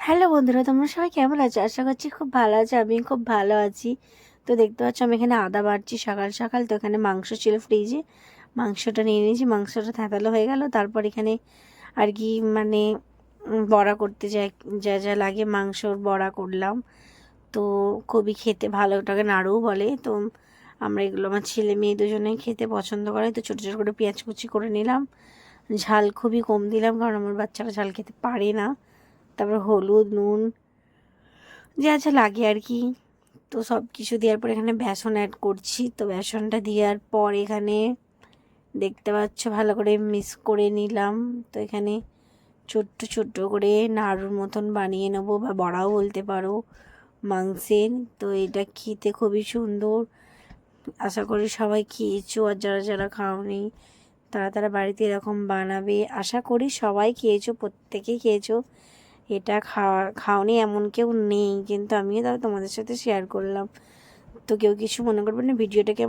Hello বন্ধুরা, তোমরা সবাই কেমন আছো? আশা করছি খুব ভালো আছো আমি খুব ভালো আছি। তো দেখতে পাচ্ছ, আমি এখানে আদা বাড়ছি সকাল সকাল। তো এখানে মাংস ছিল ফ্রিজে মাংসটা নিয়ে নিয়েছি, মাংসটা থেঁতালো হয়ে গেল। তারপর এখানে আর কি মানে বড়া করতে যাই যা যা লাগে, মাংসর বড়া করলাম। তো খুবই খেতে ভালো, ওটাকে নাড়ুও বলে। তো আমরা এগুলো আমার ছেলে মেয়ে দুজনেই খেতে পছন্দ করে। তো ছোটো ছোটো করে পেঁয়াজ কুচি করে নিলাম। ঝাল খুবই কম দিলাম, কারণ আমার বাচ্চারা ঝাল খেতে পারে না। তারপর হলুদ, নুন, যা যা লাগে আর কি। তো সব কিছু দেওয়ার পর এখানে বেসন অ্যাড করছি। তো বেসনটা দেওয়ার পর এখানে দেখতে পাচ্ছ, ভালো করে মিক্স করে নিলাম। তো এখানে ছোট্ট ছোট্ট করে নাড়ুর মতন বানিয়ে নেব বা বড়াও বলতে পারো, মাংসের। তো এটা খেতে খুবই সুন্দর। আশা করি সবাই খেয়েছো আর যারা যারা খাওনি, তারা তারা বাড়িতে এরকম বানাবে। আশা করি সবাই খেয়েছো, প্রত্যেকেই খেয়েছো। এটা খাওয়া, খাওনি এমন কেউ নেই। কিন্তু আমিও তাও তোমাদের সাথে শেয়ার করলাম। তো কেউ কিছু মনে করবে না, ভিডিওটাকে আমার